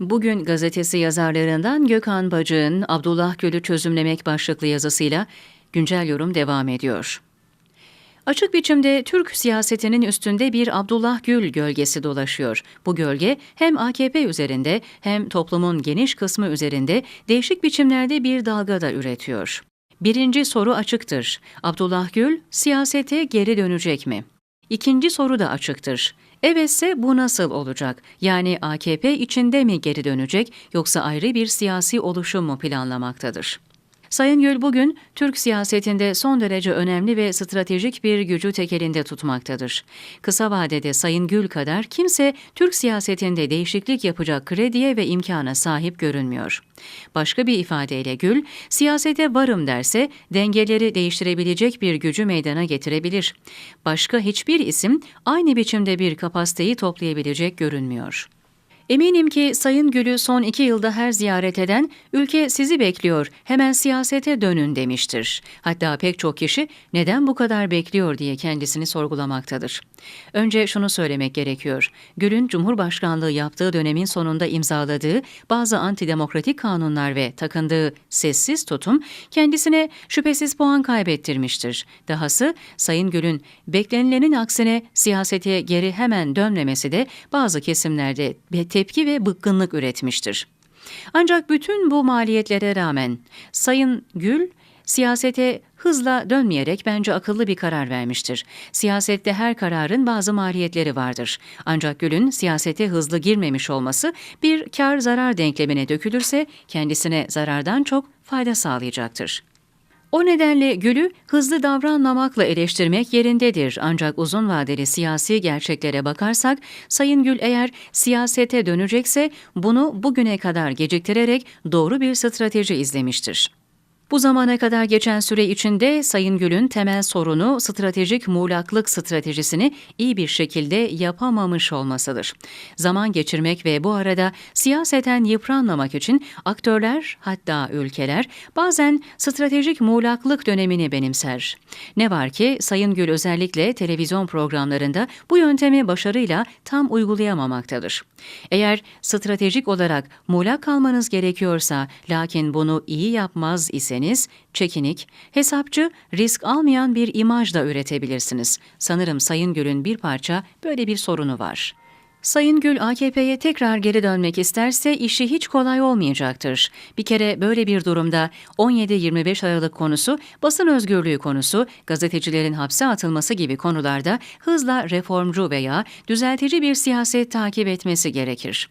Bugün gazetesi yazarlarından Gökhan Bacık'ın Abdullah Gül'ü çözümlemek başlıklı yazısıyla güncel yorum devam ediyor. Açık biçimde Türk siyasetinin üstünde bir Abdullah Gül gölgesi dolaşıyor. Bu gölge hem AKP üzerinde hem toplumun geniş kısmı üzerinde değişik biçimlerde bir dalga da üretiyor. Birinci soru açıktır. Abdullah Gül siyasete geri dönecek mi? İkinci soru da açıktır. Evetse bu nasıl olacak? Yani AKP içinde mi geri dönecek yoksa ayrı bir siyasi oluşum mu planlamaktadır? Sayın Gül bugün Türk siyasetinde son derece önemli ve stratejik bir gücü tek elinde tutmaktadır. Kısa vadede Sayın Gül kadar kimse Türk siyasetinde değişiklik yapacak krediye ve imkana sahip görünmüyor. Başka bir ifadeyle Gül, siyasete varım derse dengeleri değiştirebilecek bir gücü meydana getirebilir. Başka hiçbir isim aynı biçimde bir kapasiteyi toplayabilecek görünmüyor. Eminim ki Sayın Gül'ü son iki yılda her ziyaret eden ülke sizi bekliyor, hemen siyasete dönün demiştir. Hatta pek çok kişi neden bu kadar bekliyor diye kendisini sorgulamaktadır. Önce şunu söylemek gerekiyor. Gül'ün Cumhurbaşkanlığı yaptığı dönemin sonunda imzaladığı bazı antidemokratik kanunlar ve takındığı sessiz tutum kendisine şüphesiz puan kaybettirmiştir. Dahası Sayın Gül'ün beklenilenin aksine siyasete geri hemen dönmemesi de bazı kesimlerde tepki ve bıkkınlık üretmiştir. Ancak bütün bu maliyetlere rağmen Sayın Gül siyasete hızla dönmeyerek bence akıllı bir karar vermiştir. Siyasette her kararın bazı maliyetleri vardır. Ancak Gül'ün siyasete hızlı girmemiş olması bir kar zarar denklemine dökülürse kendisine zarardan çok fayda sağlayacaktır. O nedenle Gül'ü hızlı davranmamakla eleştirmek yerindedir. Ancak uzun vadeli siyasi gerçeklere bakarsak, Sayın Gül eğer siyasete dönecekse bunu bugüne kadar geciktirerek doğru bir strateji izlemiştir. Bu zamana kadar geçen süre içinde Sayın Gül'ün temel sorunu stratejik muğlaklık stratejisini iyi bir şekilde yapamamış olmasıdır. Zaman geçirmek ve bu arada siyaseten yıpranmamak için aktörler hatta ülkeler bazen stratejik muğlaklık dönemini benimser. Ne var ki Sayın Gül özellikle televizyon programlarında bu yöntemi başarıyla tam uygulayamamaktadır. Eğer stratejik olarak muğlak kalmanız gerekiyorsa lakin bunu iyi yapmaz ise değilseniz çekinik, hesapçı, risk almayan bir imaj da üretebilirsiniz. Sanırım Sayın Gül'ün bir parça böyle bir sorunu var. Sayın Gül AKP'ye tekrar geri dönmek isterse işi hiç kolay olmayacaktır. Bir kere böyle bir durumda 17-25 Aralık konusu, basın özgürlüğü konusu, gazetecilerin hapse atılması gibi konularda hızla reformcu veya düzeltici bir siyaset takip etmesi gerekir.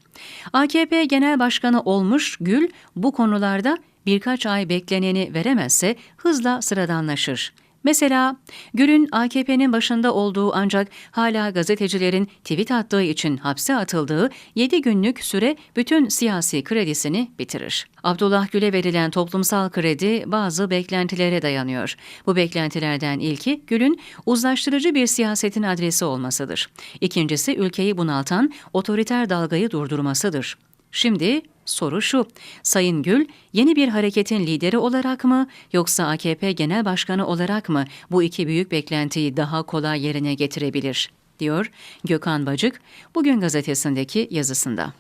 AKP Genel Başkanı olmuş Gül bu konularda birkaç ay bekleneni veremezse hızla sıradanlaşır. Mesela Gül'ün AKP'nin başında olduğu ancak hala gazetecilerin tweet attığı için hapse atıldığı 7 günlük süre bütün siyasi kredisini bitirir. Abdullah Gül'e verilen toplumsal kredi bazı beklentilere dayanıyor. Bu beklentilerden ilki Gül'ün uzlaştırıcı bir siyasetin adresi olmasıdır. İkincisi ülkeyi bunaltan otoriter dalgayı durdurmasıdır. Şimdi soru şu, Sayın Gül yeni bir hareketin lideri olarak mı yoksa AKP Genel Başkanı olarak mı bu iki büyük beklentiyi daha kolay yerine getirebilir? diyor Gökhan Bacık bugün gazetesindeki yazısında.